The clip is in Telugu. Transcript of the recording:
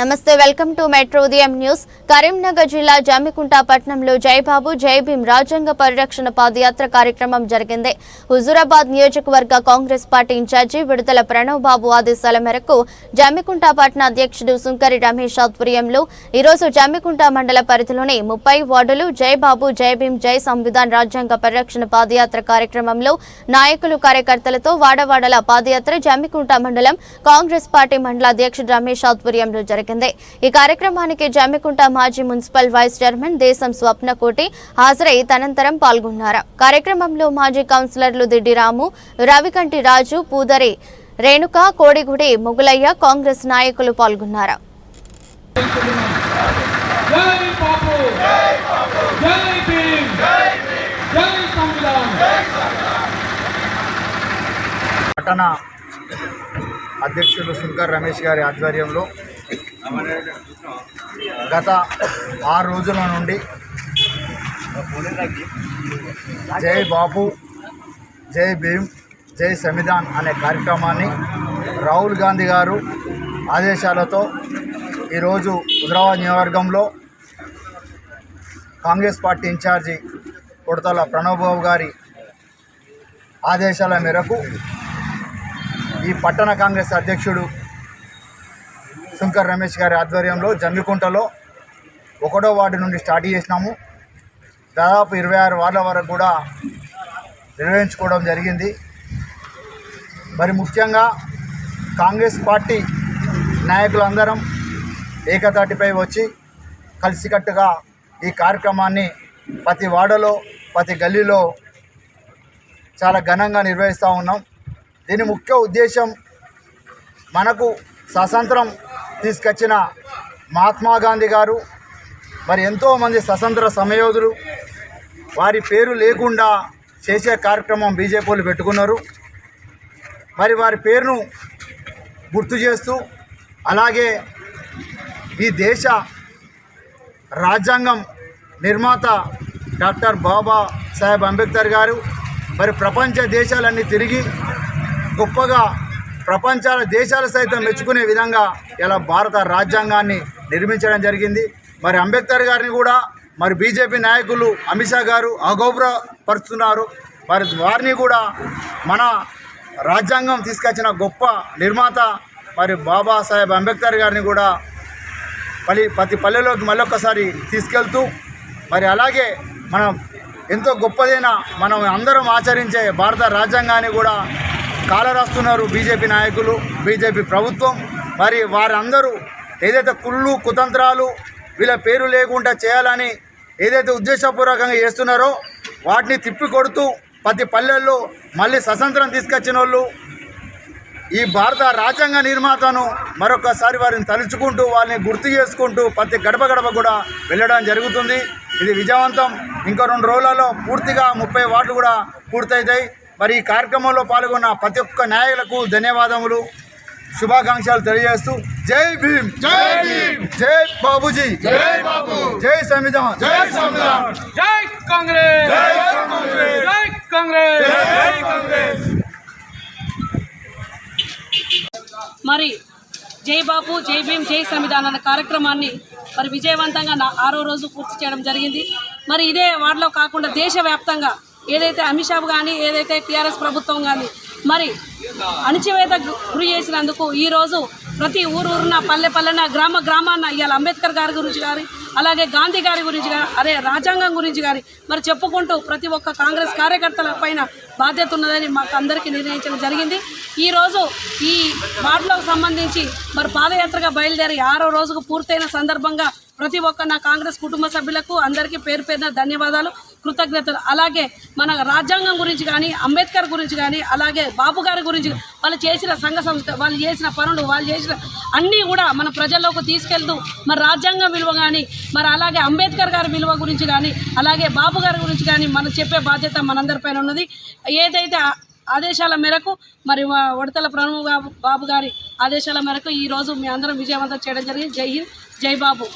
నమస్తే వెల్కమ్ టు మెట్రో ఉదయం న్యూస్. కరీంనగర్ జిల్లా జమ్మికుంట పట్టణంలో జైబాబు జైభీం రాజ్యాంగ పరిరక్షణ పాదయాత్ర కార్యక్రమం జరిగింది. హుజూరాబాద్ నియోజకవర్గ కాంగ్రెస్ పార్టీ ఇన్ఛార్జి విడుదల ప్రణవ్ బాబు ఆదేశాల మేరకు జమ్మికుంట పట్టణ అధ్యక్షుడు సుంకరి రమేష్ ఆధ్వర్యంలో ఈరోజు జమ్మికుంట మండల పరిధిలోని ముప్పై వార్డులు జై బాబు జై భీం జై సంవిధాన్ రాజ్యాంగ పరిరక్షణ పాదయాత్ర కార్యక్రమంలో నాయకులు కార్యకర్తలతో వాడవాడల పాదయాత్ర జమ్మికుంట మండలం కాంగ్రెస్ పార్టీ మండల అధ్యక్షుడు రమేష్ ఆధ్వర్యంలో జరిగింది. ఈ కార్యక్రమానికి జమ్మికుంట మాజీ మున్సిపల్ వైస్ చైర్మన్ దేశం స్వప్నకోటి హాజరై తనంతరం పాల్గొన్నారు. కార్యక్రమంలో మాజీ కౌన్సిలర్లు దిడ్డి రాము రవికంటి రాజు పూదరి రేణుక కోడిగుడి ముగులయ్య కాంగ్రెస్ నాయకులు పాల్గొన్నారు. పట్టణ అధ్యక్షులు శంకర్ రమేష్ గారి ఆధ్వర్యంలో గత ఆరు రోజుల నుండి జై బాపు జై భీమ్ జై సంవిధాన్ అనే కార్యక్రమాన్ని రాహుల్ గాంధీ గారు ఆదేశాలతో ఈరోజు హుజరాబాద్ నియోజకవర్గంలో కాంగ్రెస్ పార్టీ ఇన్ఛార్జి కొడతల ప్రణవ్ బాబు గారి ఆదేశాల మేరకు ఈ పట్టణ కాంగ్రెస్ అధ్యక్షుడు శంకర్ రమేష్ గారి ఆధ్వర్యంలో జమ్మికుంటలో ఒకటో వార్డు నుండి స్టార్ట్ చేసినాము. దాదాపు ఇరవై ఆరు వార్డుల వరకు కూడా నిర్వహించుకోవడం జరిగింది. మరి ముఖ్యంగా కాంగ్రెస్ పార్టీ నాయకులందరం ఏకతాటిపై వచ్చి కలిసికట్టుగా ఈ కార్యక్రమాన్ని ప్రతి వాడలో ప్రతి గల్లీలో చాలా ఘనంగా నిర్వహిస్తూ ఉన్నాం. దీని ముఖ్య ఉద్దేశం మనకు స్వాతంత్రం తీసుకొచ్చిన మహాత్మా గాంధీ గారు మరి ఎంతోమంది స్వతంత్ర సమయోధులు వారి పేరు లేకుండా చేసే కార్యక్రమం బీజేపీలు పెట్టుకున్నారు. మరి వారి పేరును గుర్తు చేస్తూ అలాగే ఈ దేశ రాజ్యాంగం నిర్మాత డాక్టర్ బాబా సాహెబ్ అంబేద్కర్ గారు మరి ప్రపంచ దేశాలన్నీ తిరిగి గొప్పగా ప్రపంచాల దేశాలు సైతం మెచ్చుకునే విధంగా ఇలా భారత రాజ్యాంగాన్ని నిర్మించడం జరిగింది. మరి అంబేద్కర్ గారిని కూడా మరి బీజేపీ నాయకులు అమిత్ షా గారు అగౌరవపరుస్తున్నారు మరి వారిని కూడా మన రాజ్యాంగం తీసుకొచ్చిన గొప్ప నిర్మాత మరి బాబాసాహెబ్ అంబేద్కర్ గారిని కూడా పలి ప్రతి పల్లెలోకి మళ్ళొక్కసారి తీసుకెళ్తూ మరి అలాగే మనం ఎంతో గొప్పదైన మనం అందరం ఆచరించే భారత రాజ్యాంగాన్ని కూడా కాలరాస్తున్నారు బీజేపీ నాయకులు బీజేపీ ప్రభుత్వం. మరి వారందరూ ఏదైతే కుళ్ళు కుతంత్రాలు వీళ్ళ పేరు లేకుండా చేయాలని ఏదైతే ఉద్దేశపూర్వకంగా చేస్తున్నారో వాటిని తిప్పి కొడుతూ ప్రతి పల్లెల్లో మళ్ళీ స్వతంత్రం తీసుకొచ్చిన వాళ్ళు ఈ భారత రాజ్యాంగ నిర్మాతను మరొకసారి వారిని తలుచుకుంటూ వారిని గుర్తు చేసుకుంటూ ప్రతి గడప గడప కూడా వెళ్ళడం జరుగుతుంది. ఇది విజయవంతం. ఇంకో రెండు రోజులలో పూర్తిగా ముప్పై వార్డులు కూడా పూర్తవుతాయి మరి ఈ కార్యక్రమంలో పాల్గొన్న ప్రతి ఒక్క నాయకులకు ధన్యవాదములు శుభాకాంక్షలు తెలియజేస్తూ జై భీమ్. జై భీమ్. జై బాబుజీ. జై బాబు. జై సంవిధాన్. జై సంవిధాన్. జై కాంగ్రెస్. జై కాంగ్రెస్. జై కాంగ్రెస్. జై కాంగ్రెస్. మరి జై బాపు జై భీమ్ జై సంవిధాన్ అనే కార్యక్రమాన్ని మరి విజయవంతంగా నా ఆరో రోజు పూర్తి చేయడం జరిగింది. మరి ఇదే వార్డులో కాకుండా దేశవ్యాప్తంగా ఏదైతే అమిత్ షా కానీ ఏదైతే టీఆర్ఎస్ ప్రభుత్వం కానీ మరి అణచివేత గురి చేసినందుకు ఈరోజు ప్రతి ఊరూరున పల్లె పల్లెన గ్రామ గ్రామాన ఇవాళ అంబేద్కర్ గారి గురించి కానీ అలాగే గాంధీ గారి గురించి కానీ అదే రాజ్యాంగం గురించి కానీ మరి చెప్పుకుంటూ ప్రతి ఒక్క కాంగ్రెస్ కార్యకర్తల పైన బాధ్యత ఉన్నదని మాకు అందరికీ నిర్ణయించడం జరిగింది. ఈరోజు ఈ వార్డులకు సంబంధించి మరి పాదయాత్రగా బయలుదేరి ఆరో రోజుకు పూర్తయిన సందర్భంగా ప్రతి ఒక్క నా కాంగ్రెస్ కుటుంబ సభ్యులకు అందరికీ పేరు పేరున ధన్యవాదాలు. కృతజ్ఞతలు. అలాగే మన రాజ్యాంగం గురించి కానీ అంబేద్కర్ గురించి కానీ అలాగే బాబు గారి గురించి వాళ్ళు చేసిన సంఘ సంస్థ వాళ్ళు చేసిన పనులు వాళ్ళు చేసిన అన్నీ కూడా మన ప్రజల్లోకి తీసుకెళ్తూ మరి రాజ్యాంగం విలువ కానీ మరి అలాగే అంబేద్కర్ గారి విలువ గురించి కానీ అలాగే బాబు గారి గురించి కానీ మనం చెప్పే బాధ్యత మనందరిపైన ఉన్నది. ఏదైతే ఆదేశాల మేరకు మరి వడతల ప్రణవ్ బాబు బాబు గారి ఆదేశాల మేరకు ఈరోజు మీ అందరం విజయవంతం చేయడం జరిగింది. జై హింద్ జై బాబు.